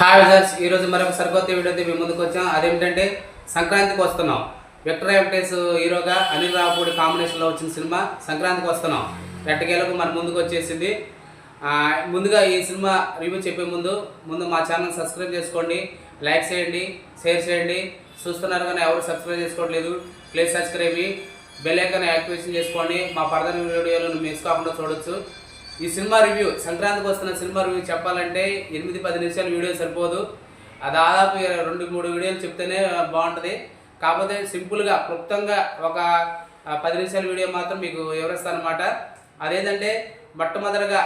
Hi wizards ఈరోజు మరొక సరికొత్త అయితే మేము ముందుకు వచ్చాం. అదేమిటంటే సంక్రాంతికి వస్తున్నాం. విక్టర్ వెంకటేష్ హీరోగా అనిల్ రావుపూడి కాంబినేషన్లో వచ్చిన సినిమా సంక్రాంతికి వస్తున్నాం. రెట్టకేలకు మన ముందుకు వచ్చేసింది. ముందుగా ఈ సినిమా రివ్యూ చెప్పే ముందు ముందు మా ఛానల్ సబ్స్క్రైబ్ చేసుకోండి లైక్ చేయండి షేర్ చేయండి. చూస్తున్నారు కానీ ఎవరు సబ్స్క్రైబ్ చేసుకోవట్లేదు please subscribe bell icon activation చేసుకోండి. మా ఫర్దర్ వీడియోలను మిస్ కాకుండా చూడొచ్చు. ఈ సినిమా రివ్యూ సంక్రాంతికి వస్తున్న సినిమా రివ్యూ చెప్పాలంటే ఎనిమిది పది నిమిషాల వీడియో సరిపోదు. ఆ దాదాపు రెండు మూడు వీడియోలు చెప్తేనే బాగుంటుంది. కాకపోతే సింపుల్గా క్లుప్తంగా ఒక పది నిమిషాల వీడియో మాత్రం మీకు వివరిస్తాను అనమాట అదేంటంటే మొట్టమొదటిగా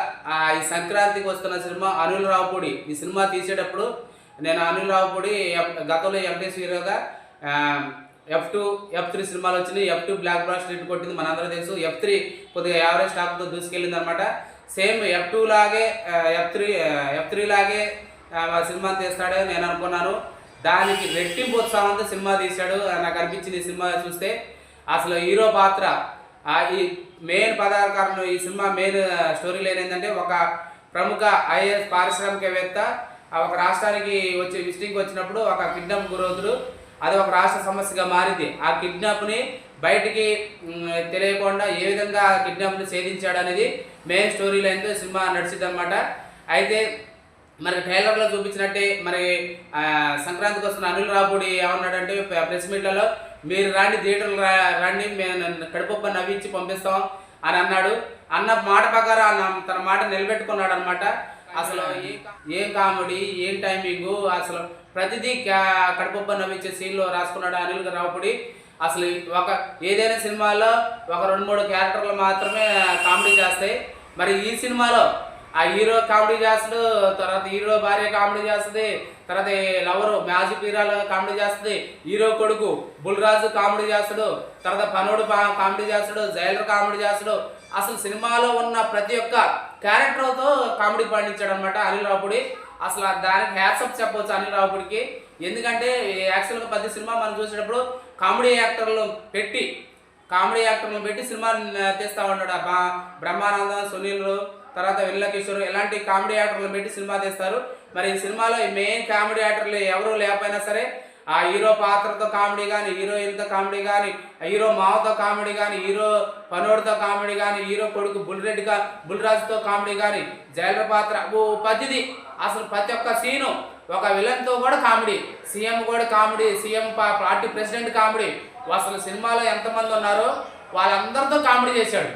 ఈ సంక్రాంతికి వస్తున్న సినిమా అనిల్ రావుపూడి. ఈ సినిమా తీసేటప్పుడు నేను అనిల్ రావుపూడి గతంలో ఎంటెస్ హీరోగా ఎఫ్ టూ ఎఫ్ త్రీ సినిమాలు వచ్చినాయి. F two black blast hit కొట్టింది మనందరూ తెలుసు. ఎఫ్ త్రీ కొద్దిగా యావరేజ్ స్టాక్తో దూసుకెళ్ళింది అనమాట సేమ్ ఎఫ్ టూ లాగే ఎఫ్ త్రీ ఎఫ్ త్రీ లాగే ఆ, సినిమా తీస్తాడు నేను అనుకున్నాను. దానికి రెట్టింపు ఉత్సాహంతో సినిమా తీశాడు. నాకు అనిపించింది సినిమా చూస్తే. అసలు హీరో పాత్ర ఆ, ఈ మెయిన్ పదార్థాలను ఈ సినిమా మెయిన్ స్టోరీలు ఏంటంటే ఒక ప్రముఖ ఐఏఎస్ పారిశ్రామికవేత్త ఒక రాష్ట్రానికి వచ్చి విజిటింగ్కి వచ్చినప్పుడు ఒక కిడ్నాప్ గురవుతుడు. అది ఒక రాష్ట్ర సమస్యగా మారింది. ఆ కిడ్నాప్ని బయటికి తెలియకుండా ఏ విధంగా కిడ్నాప్ని ఛేదించాడు అనేది మెయిన్ స్టోరీ లైన్తో సినిమా నడిచింది అనమాట అయితే మరి ట్రైలర్లో చూపించినట్టే మరి సంక్రాంతికి వస్తున్న అనిల్ రాపుడి ఏమన్నాడంటే ప్రెస్ మీట్లలో మీరు రాండి థియేటర్లు రండి మేము కడుపప్ప నవ్వించి పంపిస్తాం అని అన్నాడు. అన్న మాట ప్రకారం తన మాట నిలబెట్టుకున్నాడు అనమాట అసలు ఏ- కామెడీ ఏం టైమింగ్ అసలు ప్రతిదీ కడుపప్ప నవ్వించే సీన్లో రాసుకున్నాడు అనిల్ రావుపుడి. అసలు ఒక ఏదైనా సినిమాలో ఒక రెండు మూడు క్యారెక్టర్లు మాత్రమే కామెడీ చేస్తాయి. మరి ఈ సినిమాలో ఆ హీరో కామెడీ చేస్తాడు తర్వాత హీరో భార్య కామెడీ చేస్తుంది తర్వాత లవరు మ్యాజిక్ హీరాలో కామెడీ చేస్తుంది హీరో కొడుకు బుల్రాజు కామెడీ చేస్తాడు తర్వాత పనోడు పా- కామెడీ చేస్తాడు జైలర్ కామెడీ చేస్తాడు. అసలు సినిమాలో ఉన్న ప్రతి ఒక్క క్యారెక్టర్తో కామెడీ పండించాడు అనమాట అనిల్ రావుడి అసలు దానికి హ్యాట్సప్ చెప్పవచ్చు అనిల్ రావుడికి ఎందుకంటే యాక్చువల్గా పది సినిమా మనం చూసేటప్పుడు కామెడీ యాక్టర్లు పెట్టి కామెడీ యాక్టర్లు పెట్టి సినిమా తీస్తా ఉన్నాడు బా- బ్రహ్మానందం సునీల్ తర్వాత విల్లకిషోర్ ఇలాంటి కామెడీ యాక్టర్లు పెట్టి సినిమా తీస్తారు. మరి ఈ సినిమాలో మెయిన్ కామెడీ యాక్టర్లు ఎవరు లేకపోయినా సరే ఆ హీరో పాత్రతో కామెడీ కానీ హీరోయిన్తో కామెడీ కానీ హీరో మావతో కామెడీ కానీ హీరో పనోడితో కామెడీ కానీ హీరో కొడుకు బుల్రెడ్డిగా బుల్రాజుతో కామెడీ కానీ జైలర్ పాత్ర ఓ ప్రతిది అసలు ప్రతి ఒక్క సీను ఒక విలన్తో కూడా కామెడీ. సీఎం కూడా కామెడీ సీఎం పా- పార్టీ ప్రెసిడెంట్ కామెడీ. అసలు సినిమాలో ఎంతమంది ఉన్నారో వాళ్ళందరితో కామెడీ చేశాడు.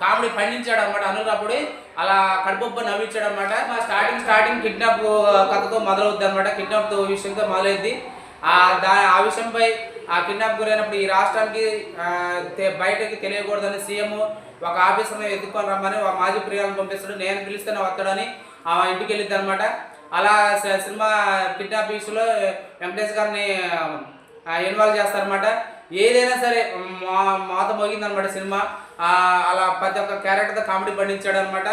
కామెడీ పండించాడు అనమాట అనురాపుడి అలా కడుపుబ్బ నవ్వించాడు అనమాట మా స్టార్టింగ్ స్టార్టింగ్ కిడ్నాప్ కథతో మొదలవుద్ది అనమాట కిడ్నాప్ విషయంతో మొదలైద్ది. ఆ దా ఆ విషయంపై ఆ కిడ్నాప్ గురైనప్పుడు ఈ రాష్ట్రానికి బయటకి తెలియకూడదని సీఎం ఒక ఆఫీసర్ని ఎత్తుకొని రమ్మని ఒక మాజీ ప్రియాలను పంపిస్తాడు. నేను పిలిస్తేనే వస్తాడని ఆ ఇంటికి వెళ్ళిద్ది అనమాట అలా సినిమా కిడ్నాప్ ఇష్యూలో వెంకటేష్ గారిని ఇన్వాల్వ్ చేస్తారనమాట ఏదైనా సరే మా మాత మోగిందనమాట సినిమా. అలా ప్రతి ఒక్క క్యారెక్టర్తో కామెడీ పండించాడు అనమాట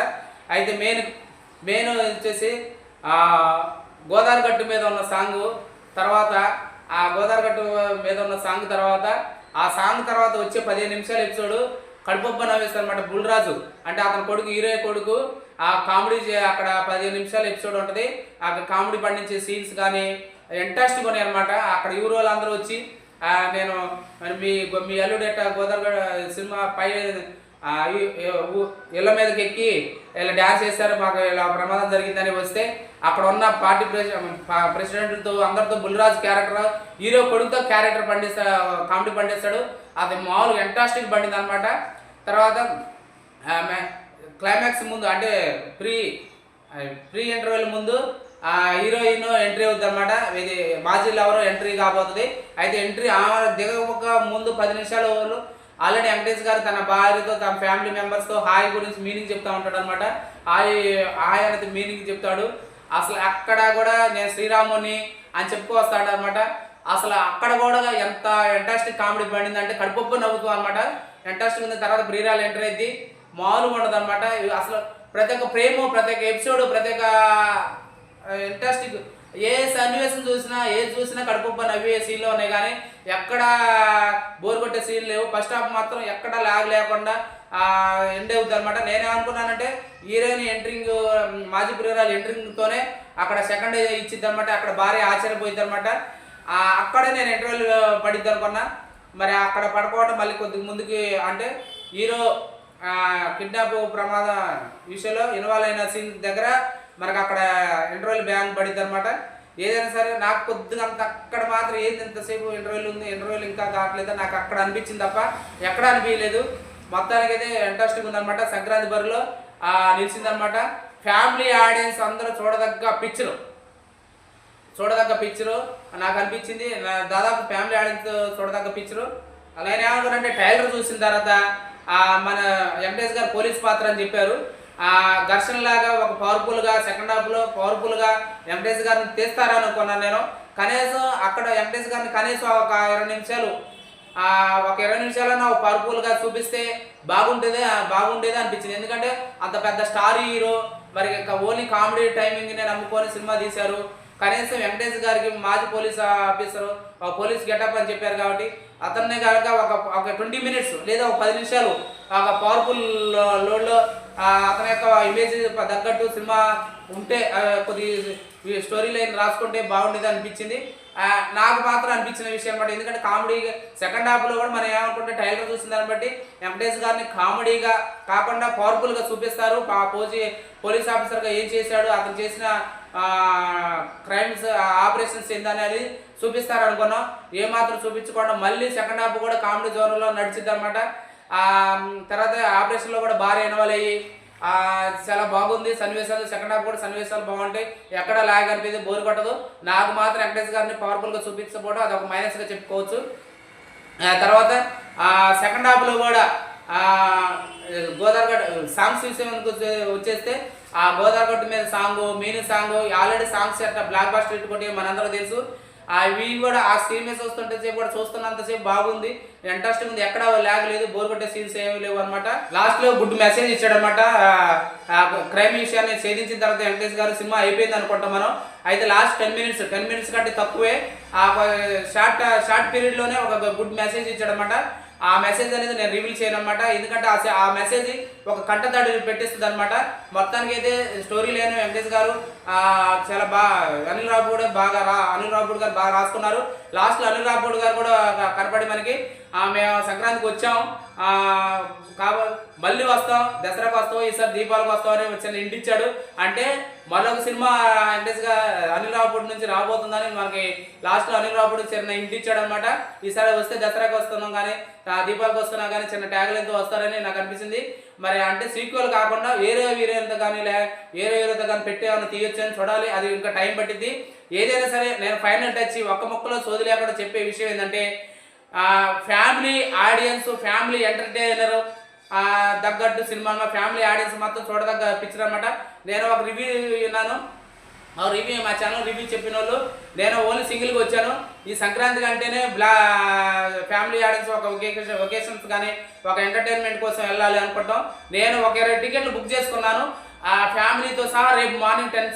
అయితే మెయిన్ మెయిన్ వచ్చేసి గోదావరి గట్టు మీద ఉన్న సాంగ్ తర్వాత ఆ గోదావరి గట్టు మీద ఉన్న సాంగ్ తర్వాత ఆ సాంగ్ తర్వాత వచ్చే పదిహేను నిమిషాల ఎపిసోడ్ కడుపొబ్బ నవ్వేస్తారనమాట బుల్రాజు. అంటే అతని కొడుకు హీరో కొడుకు ఆ కామెడీ అక్కడ పదిహేను నిమిషాల ఎపిసోడ్ ఉంటుంది. అక్కడ కామెడీ పండించే సీన్స్ కానీ ఇంట్రెస్టింగ్ ఉన్నాయి అనమాట అక్కడ హీరో అందరూ వచ్చి నేను మరి మీ మీ అల్లుడు ఎట్ట గోదావరి సినిమా పై ఇళ్ళ మీదకి ఎక్కి ఇలా డ్యాన్స్ చేశారు మాకు ఇలా ప్రమాదం జరిగిందని వస్తే అక్కడ ఉన్న పార్టీ ప్రెసిడెంట్తో అందరితో బుల్రాజ్ క్యారెక్టర్ హీరో కొడుకుతో క్యారెక్టర్ పండిస్తా కామెడీ పండిస్తాడు. అది మామూలుగా ఇంట్రెస్టింగ్ పండింది అనమాట తర్వాత క్లైమాక్స్ ముందు అంటే ప్రీ ప్రీ ఇంటర్వెల్ ముందు ఆ హీరోయిన్ ఎంట్రీ అవుతుంది అనమాట ఇది మాజీ లవర్ ఎంట్రీ కాబోతుంది. అయితే ఎంట్రీ ఆమె దిగక ముందు పది నిమిషాలు ఆల్రెడీ వెంకటేష్ గారు తన భార్యతో తన ఫ్యామిలీ మెంబర్స్తో హాయ్ గురించి మీనింగ్ చెప్తా ఉంటాడు అనమాట హాయ్ హాయ్ అనేది మీనింగ్ చెప్తాడు. అసలు అక్కడ కూడా నేను శ్రీరాముని అని చెప్పుకొస్తాడు అనమాట అసలు అక్కడ కూడా ఎంత ఇంట్రెస్టింగ్ కామెడీ పడింది అంటే కడుపు నవ్వుతూ అనమాట ఇంట్రెస్టింగ్ ఉంది. తర్వాత బ్రీరాలు ఎంటర్ అయింది. మామూలుగా ఉండదు అనమాట అసలు ప్రతి ఒక్క ప్రేమ ప్రతి ఒక్క ఎపిసోడ్ ప్రతి ఒక్క ఇంట్రెస్టింగ్. ఏ సన్నివేశం చూసినా ఏది చూసినా కడుపుబ్బ నవ్వే సీన్లు ఉన్నాయి కానీ ఎక్కడ బోర్ కొట్టే సీన్ లేవు. ఫస్ట్ హాఫ్ మాత్రం ఎక్కడ లాగ్ లేకుండా ఎండ్ అవుతుంది అనమాట నేనేమనుకున్నానంటే హీరోయిన్ ఎంట్రింగ్ మాజీ ప్రియురాలు ఎంట్రింగ్తోనే అక్కడ సెకండ్ ఇచ్చింది అనమాట అక్కడ భార్య ఆశ్చర్యపోయింది అనమాట అక్కడే నేను ఇంటర్వ్యూలు పడిద్ది అనుకున్నా మరి అక్కడ పడుకోవడం మళ్ళీ కొద్దిగా ముందుకి అంటే హీరో కిడ్నాప్ ప్రమాద విషయంలో ఇన్వాల్వ్ అయిన సీన్ దగ్గర మనకు అక్కడ ఇంటర్వెల్ బ్యాంక్ పడింది అనమాట ఏదైనా సరే నాకు కొద్దిగా అంత అక్కడ మాత్రం ఏంది ఎంతసేపు ఇంటర్వ్యూలు ఉంది ఇంటర్వ్యూలు ఇంకా కావట్లేదు నాకు అక్కడ అనిపించింది తప్ప ఎక్కడ అనిపించలేదు. మొత్తానికి అయితే ఇంట్రెస్టింగ్ ఉందన్నమాట. సంక్రాంతి బరిలో నిలిచిందనమాట ఫ్యామిలీ ఆడియన్స్ అందరూ చూడదగ్గ పిక్చరు చూడదగ్గ పిక్చరు నాకు అనిపించింది దాదాపు ఫ్యామిలీ ఆడియన్స్ చూడదగ్గ పిక్చరు అలాగే ఏమనుకున్నానంటే టైలర్ చూసిన తర్వాత మన వెంకటేష్ గారు పోలీస్ పాత్ర అని చెప్పారు. ఆ ఘర్షణ లాగా ఒక పవర్ఫుల్గా సెకండ్ హాఫ్లో పవర్ఫుల్గా పవర్ఫుల్ వెంకటేష్ గారిని తీస్తారని అనుకున్నాను నేను. కనీసం అక్కడ వెంకటేష్ గారిని కనీసం ఒక ఇరవై నిమిషాలు ఒక ఇరవై నిమిషాలన్నా ఒక పవర్ఫుల్గా చూపిస్తే బాగుంటుంది బాగుండేది అనిపించింది. ఎందుకంటే అంత పెద్ద స్టార్ హీరో మరి ఓన్లీ కామెడీ టైమింగ్ నేను నమ్ముకొని సినిమా తీశారు. కనీసం వెంకటేష్ గారికి మాజీ పోలీస్ ఆఫీసర్ పోలీస్ గెటప్ అని చెప్పారు కాబట్టి అతన్ని కనుక ఒక ఒక ట్వంటీ మినిట్స్ లేదా ఒక పది నిమిషాలు ఒక పవర్ఫుల్ లోడ్లో అతని యొక్క ఇమేజ్ తగ్గట్టు సినిమా ఉంటే కొద్ది స్టోరీ లైన్ రాసుకుంటే బాగుండేది అనిపించింది. నాకు మాత్రం అనిపించిన విషయం అనమాట ఎందుకంటే కామెడీ సెకండ్ హాఫ్లో కూడా మనం ఏమనుకుంటే టైలర్ చూసిన దాన్ని బట్టి వెంకటేష్ గారిని కామెడీగా కాకుండా పవర్ఫుల్గా చూపిస్తారు. ఆ పోజీ పోలీస్ ఆఫీసర్గా ఏం చేశాడు అతను చేసిన క్రైమ్స్ ఆపరేషన్స్ ఏందనేది చూపిస్తారు అనుకున్నాం. ఏమాత్రం చూపించకుండా మళ్ళీ సెకండ్ హాఫ్ కూడా కామెడీ జోన్లో నడిచిద్దనమాట తర్వాత ఆపరేషన్లో కూడా భారీ ఇన్వాల్వ్ అయ్యి చాలా బాగుంది. సన్నివేశాలు సెకండ్ హాఫ్ కూడా సన్నివేశాలు బాగుంటాయి. ఎక్కడ లాగ్ అనిపించి బోర్ కొట్టదు. నాకు మాత్రం వెంకటేష్ గారిని పవర్ఫుల్గా చూపించకపోవడం అది ఒక మైనస్గా చెప్పుకోవచ్చు. తర్వాత ఆ సెకండ్ హాఫ్లో కూడా ఆ గోదావరిగడ్ సాంగ్స్ విషయం వచ్చేస్తే ఆ గోదావరిగట్టు మీద సాంగ్ మీని సాంగ్ ఆల్రెడీ సాంగ్స్ అట్లా బ్లాక్ బాస్టర్ పెట్టుకుంటే మనందరూ తెలుసు. ఆ కూడా ఆ స్క్రీన్ మీద సేపు కూడా చూస్తున్నంతసేపు బాగుంది. ఇంట్రెస్టింగ్ ఉంది. ఎక్కడ ల్యాగ్ లేదు. బోర్ కొట్టే సీన్స్ ఏమీ లేవు అనమాట లాస్ట్లో గుడ్ మెసేజ్ ఇచ్చాడు అనమాట క్రైమ్ విషయాన్ని ఛేదించిన తర్వాత వెంకటేష్ గారు సినిమా అయిపోయింది అనుకుంటాం మనం. అయితే last ten minutes ten minutes కంటే తక్కువే. ఆ షార్ట్ షార్ట్ పీరియడ్లోనే ఒక గుడ్ మెసేజ్ ఇచ్చాడు అనమాట ఆ మెసేజ్ అనేది నేను రివీల్ చేయను అనమాట ఎందుకంటే ఆ మెసేజ్ ఒక కంటతడి పెట్టిస్తుంది అనమాట మొత్తానికి అయితే స్టోరీ లేని వెంకటేష్ గారు చాలా బాగా అనిల్ రాపూడ్ బాగా రా అనిల్ రాపూడ్ గారు బాగా రాసుకున్నారు. లాస్ట్లో అనిల్ రాపూడ్ గారు కూడా కనపడి మనకి మేము సంక్రాంతికి వచ్చాము. కాబ మళ్ళీ వస్తాం దసరాకు వస్తాం ఈసారి దీపాలకు వస్తాం అని వచ్చిన ఇంటిచ్చాడు అంటే మరొక సినిమా వెంకటేష్గా అనిల్ రావుపూడి నుంచి రాబోతుందని మనకి లాస్ట్లో అనిల్ రావుపూడి చిన్న ఇంటిచ్చాడు అనమాట ఈసారి వస్తే దసరాకి వస్తున్నాం కానీ దీపాలకు వస్తున్నా వస్తున్నాం కానీ చిన్న ట్యాగులు ఎంతో వస్తారని నాకు అనిపించింది మరి అంటే సీక్వెల్ కాకుండా వేరే హీరోయిన్తో కానీ లే వేరే హీరోతో కానీ పెట్టి ఏమైనా తీయొచ్చు అని చూడాలి. అది ఇంకా టైం పట్టింది ఏదైనా సరే నేను ఫైనల్ టచ్ ఒక్క ముక్కలో సోది లేకుండా చెప్పే విషయం ఏంటంటే ఫ్యామిలీ ఆడియన్స్ ఫ్యామిలీ ఎంటర్టైనర్ తగ్గట్టు సినిమా ఫ్యామిలీ ఆడియన్స్ మొత్తం చూడదగ్గ పిక్చర్ అనమాట నేను ఒక రివ్యూ విన్నాను. ఆ రివ్యూ మా ఛానల్ రివ్యూ చెప్పిన వాళ్ళు నేను ఓన్లీ సింగిల్గా వచ్చాను. ఈ సంక్రాంతి అంటేనే బ్లా ఫ్యామిలీ ఆడియన్స్ ఒక ఒకేషన్స్ కానీ ఒక ఎంటర్టైన్మెంట్ కోసం వెళ్ళాలి అనుకుంటాం. నేను ఒక ఇరవై టికెట్లు బుక్ చేసుకున్నాను. ఆ ఫ్యామిలీతో సహా రేపు మార్నింగ్ టెన్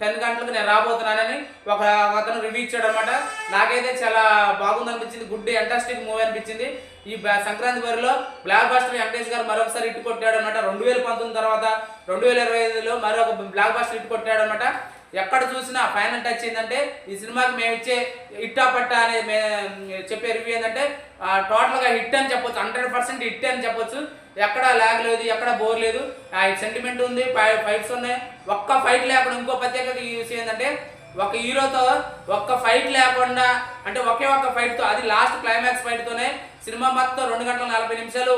టెన్ గంటలకు నేను రాబోతున్నానని ఒక అతను రివ్యూ ఇచ్చాడు అనమాట నాకైతే చాలా బాగుంది అనిపించింది గుడ్ ఎంటాస్టిక్ మూవీ అనిపించింది. ఈ సంక్రాంతి బరిలో బ్లాక్ బాస్టర్ వెంకటేష్ గారు మరొకసారి ఇట్టు కొట్టాడు అనమాట రెండు వేల పంతొమ్మిది తర్వాత రెండు వేల ఇరవై ఐదులో మరొక బ్లాక్ బాస్టర్ ఇట్టు కొట్టాడు అనమాట ఎక్కడ చూసినా ఫైనల్ టచ్ ఏంటంటే ఈ సినిమాకి మేము ఇచ్చే ఇట్టా పట్టా అనేది చెప్పే రివ్యూ ఏంటంటే టోటల్గా హిట్ అని చెప్పొచ్చు హండ్రెడ్ పర్సెంట్ హిట్ అని చెప్పొచ్చు. ఎక్కడ లాగ్ లేదు ఎక్కడ బోర్ లేదు. సెంటిమెంట్ ఉంది ఫైట్స్ ఉన్నాయి. ఒక్క ఫైట్ లేకుండా ఇంకో ప్రత్యేకత ఈ విషయం ఏంటంటే ఒక హీరోతో ఒక్క ఫైట్ లేకుండా అంటే ఒకే ఒక్క ఫైట్తో అది లాస్ట్ క్లైమాక్స్ ఫైట్తోనే సినిమా మొత్తం రెండు గంటల నలభై నిమిషాలు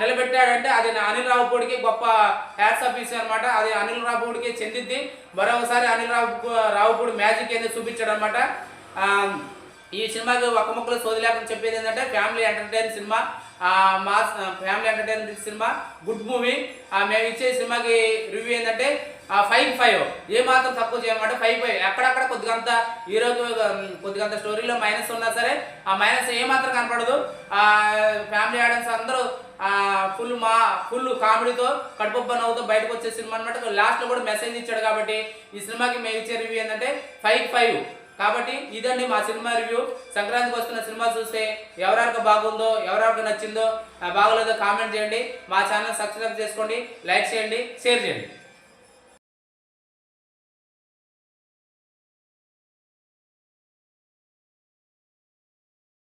నిలబెట్టాడంటే అది నా అనిల్ రావుపూడికి గొప్ప హ్యాట్స్ ఆఫ్ విషయం అనమాట అది అనిల్ రావుపూడికి చెందిద్ది. మరొకసారి అనిల్ రావు రావుపూడి మ్యాజిక్ అనేది చూపించాడు అనమాట ఈ సినిమాకి ఒక ముక్కలు సోది లేకుండా చెప్పేది ఏంటంటే ఫ్యామిలీ ఎంటర్టైన్ సినిమా. Mass family entertainment cinema. Good movie. మేము ఇచ్చే సినిమాకి రివ్యూ ఏంటంటే ఫైవ్ ఫైవ్. ఏ మాత్రం తక్కువ చేయమంటే. Five five. ఎక్కడక్కడ కొద్దిగంత హీరోకి కొద్దిగంత స్టోరీలో మైనస్ ఉన్నా సరే ఆ మైనస్ ఏ మాత్రం కనపడదు ఫ్యామిలీ ఆడియన్స్ అందరూ ఫుల్ మా ఫుల్ కామెడీతో కడుపబ్బ నవ్వుతో బయటకు వచ్చే సినిమా అనమాట లాస్ట్లో కూడా మెసేజ్ ఇచ్చాడు కాబట్టి ఈ సినిమాకి మేము ఇచ్చే రివ్యూ ఏంటంటే ఫైవ్ ఫైవ్ కాబట్టి ఇదండి మా సినిమా రివ్యూ సంక్రాంతికి వస్తున్న సినిమా చూస్తే ఎవరెవరికి బాగుందో ఎవరెవరికి నచ్చిందో బాగోలేదో కామెంట్ చేయండి. మా ఛానల్ సబ్స్క్రైబ్ చేసుకోండి లైక్ చేయండి షేర్ చేయండి.